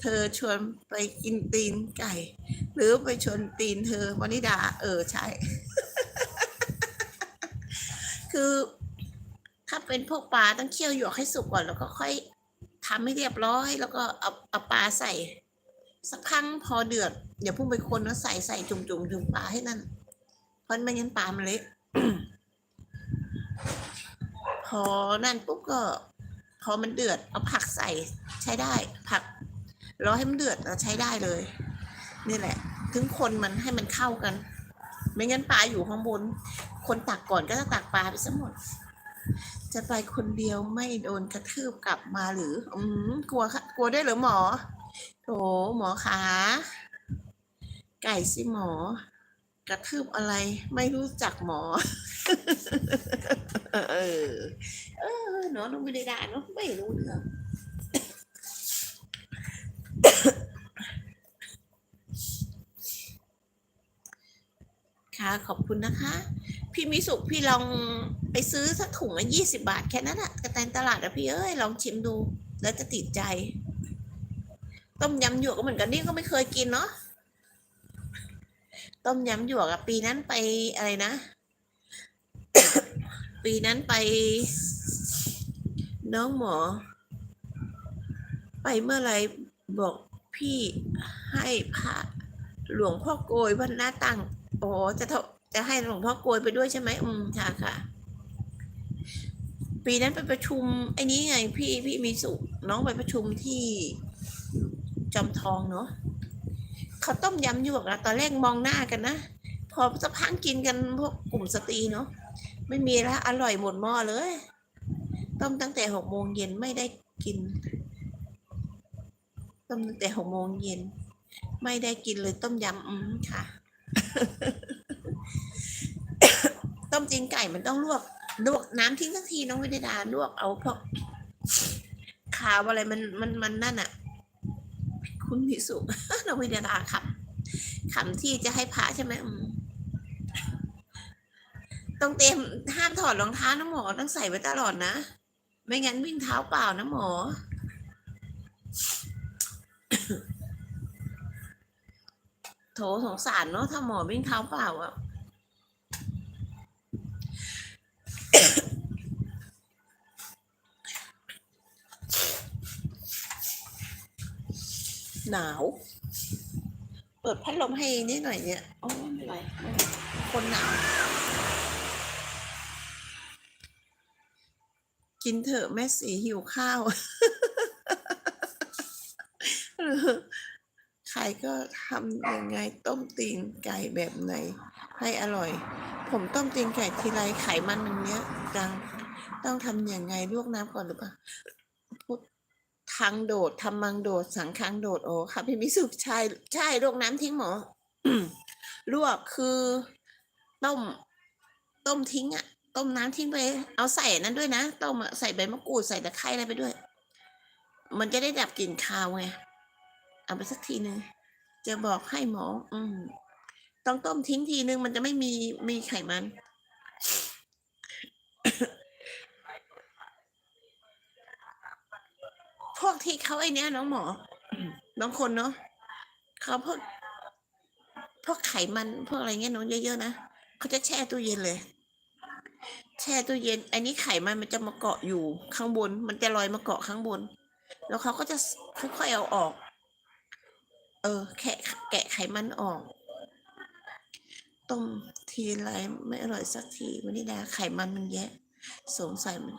เธอชวนไปกินตีนไก่ หรือไปชวนตีนเธอวนิดา เออใช่ คือถ้าเป็นพวกปลาต้องเคี่ยวหยวกให้สุกก่อน แล้วก็ค่อยทำให้เรียบร้อย แล้วก็เอาเอาปลาใส่ สักพักพอเดือดอย่าพุ่งไปคนแล้วใส่ใส่จุ่มจุ่มจุ่มปลาให้นั่นเพราะไม่งั้นปลามันเละพอนั่นปุ๊บก็ พอมันเดือดเอาผักใส่ใช้ได้ ผัก รอให้มันเดือดแล้วใช้ได้เลย นี่แหละ ถึงคนมันให้มันเข้ากัน ไม่งั้นปลาอยู่ข้างบน คนตักก่อนก็จะตักปลาไปซะหมด จะไปคนเดียวไม่โดนกระทืบกลับมาหรือ อืมกลัวค่ะกลัวได้หรือหมอโถหมอขาไก่สิหมอ กระทืบอะไรไม่รู้จักหมอ เออ เออเนาะน้องไม่ได้ด่าเนาะไม่รู้เรื่อง ค่ะ ขอบคุณนะคะ พี่มิสุพี่ลองไปซื้อสักถุงละยี่สิบาทแค่นั้นอะกระแตนตลาดอะพี่เอ้ยลองชิมดู แล้วจะติดใจ ต้มยำหยวกก็เหมือนกันนี่ก็ไม่เคยกินเนาะต้มยำหยวกอะปีนั้นไปอะไรนะ ปีนั้นไป น้องหมอ ไปเมื่อไรบอกพี่ให้พระหลวงพ่อโกยวันหน้าตัง โอ้จะท่าจะให้หลวงพ่อโกยไปด้วยใช่ไหมอืมค่ะค่ะ ปีนั้นไปประชุมไอ้นี้ไง พี่พี่มีสุน้องไปประชุมที่จอมทองเนาะเขาต้มยำหยวกอะตอนแรกมองหน้ากันนะพอสักพักกินกันพวกกลุ่มสตรีเนาะไม่มีล้วอร่อยหมดหม้อเลย ต้มตั้งแต่หกโมงเย็นไม่ได้กิน ต้มตั้งแต่หกโมงเย็น ไม่ได้กินเลยต้มยำอืมค่ะ ต้มจีนไก่มันต้องลวกลวกน้ำทิ้งสักทีน้องวิดาลวกเอาพวกขาวอะไรมันมันมันนั่นอะคุณพิสุน้องวิดาขำขำที่จะให้พระใช่ไหมอืมต้องเต็มห้ามถอดรองเท้านะหมอต้องใส่ไว้ตลอดนะ ไม่งั้นวิ่งเท้าเปล่านะหมอ โถสงสารเนาะถ้าหมอวิ่งเท้าเปล่าอะหนาว เปิดพัดลมให้นิดหน่อยเนี่ยโอ้ไม่ไหวไม่ไหวคนหนาว กินเถอะแม่สีหิวข้าว หรือใคร ก็ทำยังไงต้มตีนไก่แบบไหน ให้อร่อย ผมต้มตีนไก่ทีไรไขมันมันเนี้ยจังต้องทำยังไงลวกน้ำก่อนหรือเปล่าพูดทางโดดทำมังโดด สังคังโดดโอ้ค่ะพี่มิสุใช่ใช่ลวกน้ำทิ้งหมอลวกคือต้ม ต้มทิ้งอะต้มน้ำทิ้งไป เอาใส่นั้นด้วยนะต้มใส่ใบมะกรูดใส่ตะไคร้อะไรไปด้วย มันจะได้ดับกลิ่นคาวไงเอาไปสักทีหนึ่ง จะบอกให้หมอ อืมต้องต้มทิ้งทีนึงมันจะไม่มีมีไขมัน พวกที่เขาไอเนี้ยน้องหมอ บางคนเนาะเขาพวกพวกไขมันพวกอะไรเงี้ยน้องเยอะๆนะเขาจะแช่ตู้เย็นเลย แช่ตู้เย็น อันนี้ไขมันมันจะมาเกาะอยู่ข้างบน มันจะลอยมาเกาะข้างบน แล้วเขาก็จะค่อยๆเอาออก ออ แคะแกะไขมันออกต้มทีไรไม่อร่อยสักทีวันนี้ดาไขมันมันแยะ สงสัยมัน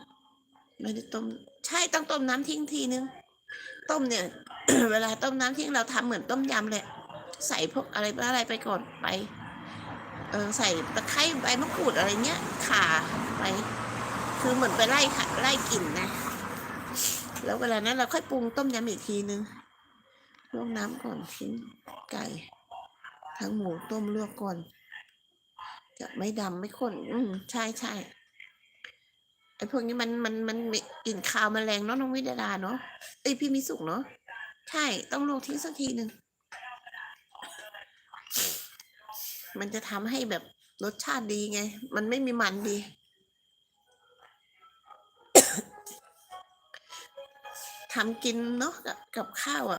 ไม่ได้ต้ม ใช่ต้องต้มน้ำทิ้งทีนึง ต้มเนี่ย เวลาต้มน้ำทิ้งเราทำเหมือนต้มยำเลยใส่พวกอะไรอะไรไปก่อนไป เออใส่ตะไคร้ใบมะกรูดอะไรเงี้ยข่าไป คือเหมือนไปไล่ค่ะไล่กลิ่นนะ แล้วเวลานั้นเราค่อยปรุงต้มยำอีกทีนึง ลวกน้ำก่อนทิ้งไก่ทั้งหมูต้มลวกก่อน จะไม่ดำไม่ข้นอืมใช่ใช่ไอ้พวกนี้มันมันมันมีกลิ่นคาวแมันแรงเนาะน้องวิดาดาเนาะเอ้พี่มิสุกเนาะใช่ต้องลวกทิ้งสักทีหนึ่งมันจะทำให้แบบรสชาติดีไง มันไม่มีมันดี ทำกินเนาะกับกับข้าวอะ